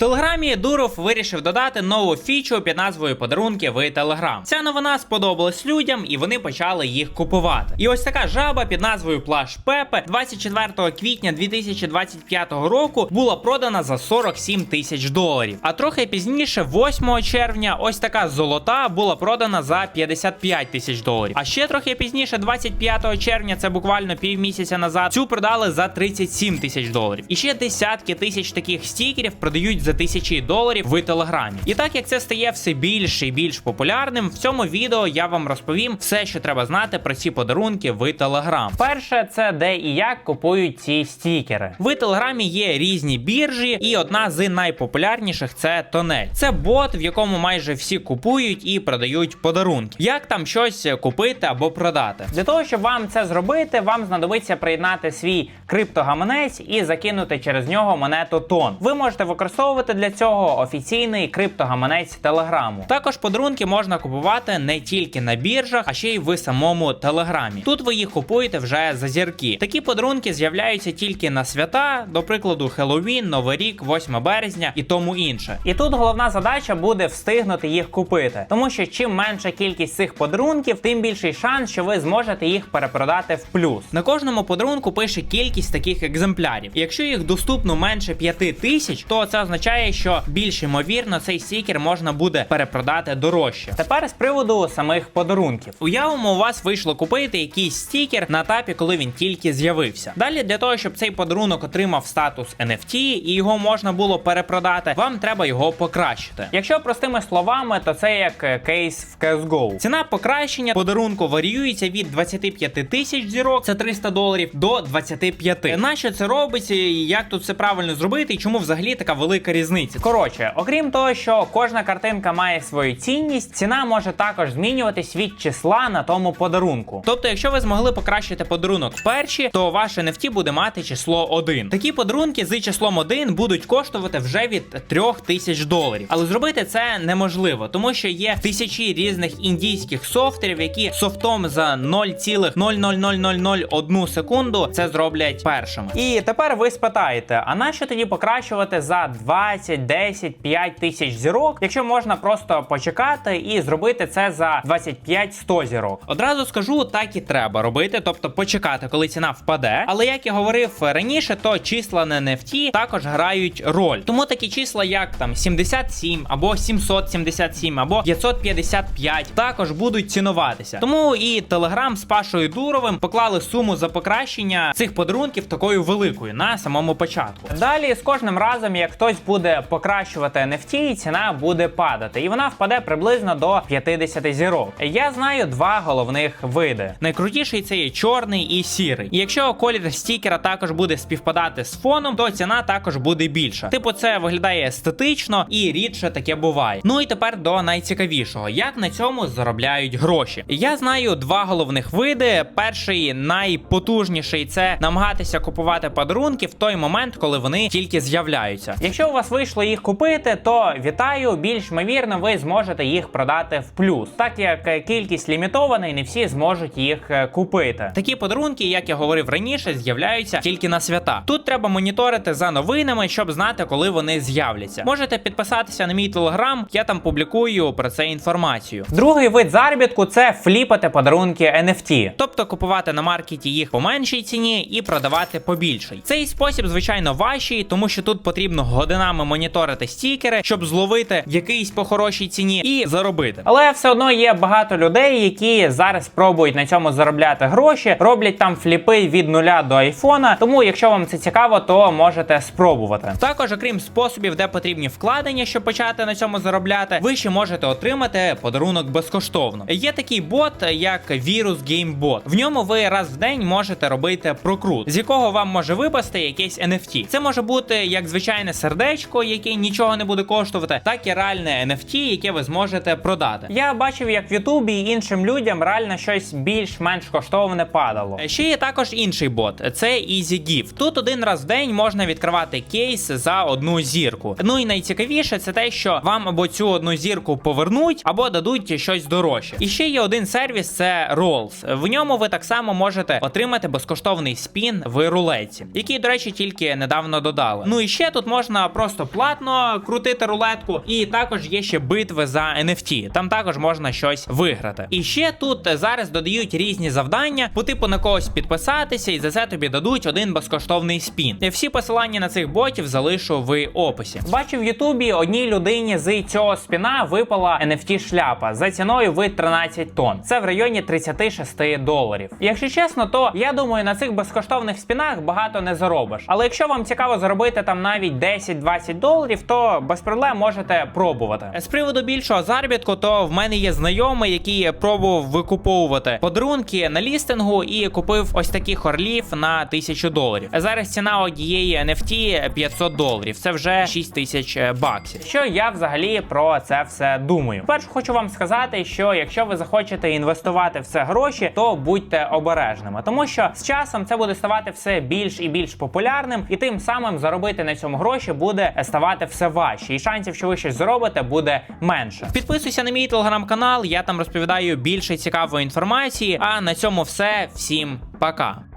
Телеграмі Дуров вирішив додати нову фічу під назвою Подарунки в Телеграм. Ця новина сподобалась людям, і вони почали їх купувати. І ось така жаба під назвою Плаш Пепе 24 квітня 2025 року була продана за 47 тисяч доларів. А трохи пізніше, 8 червня, ось така золота була продана за 55 тисяч доларів. А ще трохи пізніше, 25 червня, це буквально півмісяця назад, цю продали за 37 тисяч доларів. І ще десятки тисяч таких стікерів продають за тисячі доларів в телеграмі. І так як це стає все більше і більш популярним, в цьому відео я вам розповім все, що треба знати про ці подарунки в телеграм. Перше, це де і як купують ці стікери. В телеграмі є різні біржі, і одна з найпопулярніших це тонель. Це бот, в якому майже всі купують і продають подарунки. Як там щось купити або продати? Для того, щоб вам це зробити, вам знадобиться приєднати свій криптогаманець і закинути через нього монету тон. Ви можете використовувати для цього офіційний криптогаманець телеграму. Також подарунки можна купувати не тільки на біржах, а ще й в самому телеграмі. Тут ви їх купуєте вже за зірки. Такі подарунки з'являються тільки на свята, до прикладу, Хеллоуін, Новий рік, 8 березня і тому інше. І тут головна задача буде встигнути їх купити, тому що чим менша кількість цих подарунків, тим більший шанс, що ви зможете їх перепродати в плюс. На кожному подарунку пише кількість таких екземплярів. Якщо їх доступно менше 5 тисяч, то це означає, що більш ймовірно цей стікер можна буде перепродати дорожче. Тепер з приводу самих подарунків. Уявимо, у вас вийшло купити якийсь стікер на етапі, коли він тільки з'явився. Далі для того, щоб цей подарунок отримав статус NFT і його можна було перепродати, вам треба його покращити. Якщо простими словами, то це як е, кейс в CSGO. Ціна покращення подарунку варіюється від 25 тисяч зірок, це 300 доларів, до 25. Нащо це робиться, і як тут все правильно зробити, і чому взагалі така велика різниця? Коротше, окрім того, що кожна картинка має свою цінність, ціна може також змінюватись від числа на тому подарунку. Тобто, якщо ви змогли покращити подарунок вперше, то ваш NFT буде мати число 1. Такі подарунки з числом 1 будуть коштувати вже від 3000 доларів. Але зробити це неможливо, тому що є тисячі різних індійських софтверів, які софтом за 0,00001 секунду це зроблять першими. І тепер ви спитаєте: а нащо тоді покращувати за 20, 10, 5 тисяч зірок, якщо можна просто почекати і зробити це за 25-100 зірок? Одразу скажу, так і треба робити, тобто почекати, коли ціна впаде. Але як я говорив раніше, то числа на NFT також грають роль. Тому такі числа, як там 77 або 777 або 555, також будуть цінуватися. Тому і Telegram з Пашою Дуровим поклали суму за покращення цих подарунків такою великою на самому початку. Далі з кожним разом, як хтось буде покращувати NFT, ціна буде падати, і вона впаде приблизно до 50 зірок. Я знаю два головних види. Найкрутіший це є чорний і сірий. І якщо колір стікера також буде співпадати з фоном, то ціна також буде більша. Типу, це виглядає естетично і рідше таке буває. Ну і тепер до найцікавішого: як на цьому заробляють гроші. Я знаю два головних види. Перший найпотужніший це намагатися купувати подарунки в той момент, коли вони тільки з'являються. Якщо у вас вийшло їх купити, то вітаю, більш ймовірно, ви зможете їх продати в плюс, так як е, кількість лімітована і не всі зможуть їх е, купити. Такі подарунки, як я говорив раніше, з'являються тільки на свята. Тут треба моніторити за новинами, щоб знати, коли вони з'являться. Можете підписатися на мій телеграм, я там публікую про це інформацію. Другий вид заробітку це фліпати подарунки NFT, тобто купувати на маркеті їх по меншій ціні і продавати по більшій. Цей спосіб, звичайно, важчий, тому що тут потрібно годинами моніторити стікери, щоб зловити якийсь по хорошій ціні і заробити. Але все одно є багато людей, які зараз пробують на цьому заробляти гроші, роблять там фліпи від нуля до айфона. Тому, якщо вам це цікаво, то можете спробувати. Також, окрім способів, де потрібні вкладення, щоб почати на цьому заробляти, ви ще можете отримати подарунок безкоштовно. Є такий бот, як Virus Game. В ньому ви раз в день можете робити прокрут, з якого вам може випасти якесь NFT. Це може бути як звичайне сердечко, яке нічого не буде коштувати, так і реальне NFT, яке ви зможете продати. Я бачив, як в Ютубі і іншим людям реально щось більш-менш коштовне падало. Ще є також інший бот, це EasyGift. Тут один раз в день можна відкривати кейс за одну зірку. Ну і найцікавіше це те, що вам або цю одну зірку повернуть, або дадуть щось дорожче. І ще є один сервіс, це Rolls. В ньому ви так само можете отримати безкоштовний спін спін в рулетці, який, до речі, тільки недавно додали. Ну і ще тут можна просто платно крутити рулетку, і також є ще битви за NFT. Там також можна щось виграти. І ще тут зараз додають різні завдання, по типу на когось підписатися, і за це тобі дадуть один безкоштовний спін. Всі посилання на цих ботів залишу в описі. Бачив в Ютубі одній людині з цього спіна випала NFT шляпа за ціною в 13 тонн. Це в районі 36 доларів. Якщо чесно, то я думаю, на цих безкоштовних спінах багато не заробиш. Але якщо вам цікаво заробити там навіть 10-20 доларів, то без проблем можете пробувати. З приводу більшого заробітку, то в мене є знайомий, який пробував викуповувати подарунки на лістингу і купив ось таких орлів на 1000 доларів. Зараз ціна однієї NFT 500 доларів. Це вже 6 тисяч баксів. Що я взагалі про це все думаю? Перше, хочу вам сказати, що якщо ви захочете інвестувати в це гроші, то будьте обережними, тому що з часом це буде ставати все більш і більш популярним, і тим самим заробити на цьому гроші буде ставати все важче, і шансів, що ви щось зробите, буде менше. Підписуйся на мій телеграм-канал, я там розповідаю більше цікавої інформації. А на цьому все. Всім пока.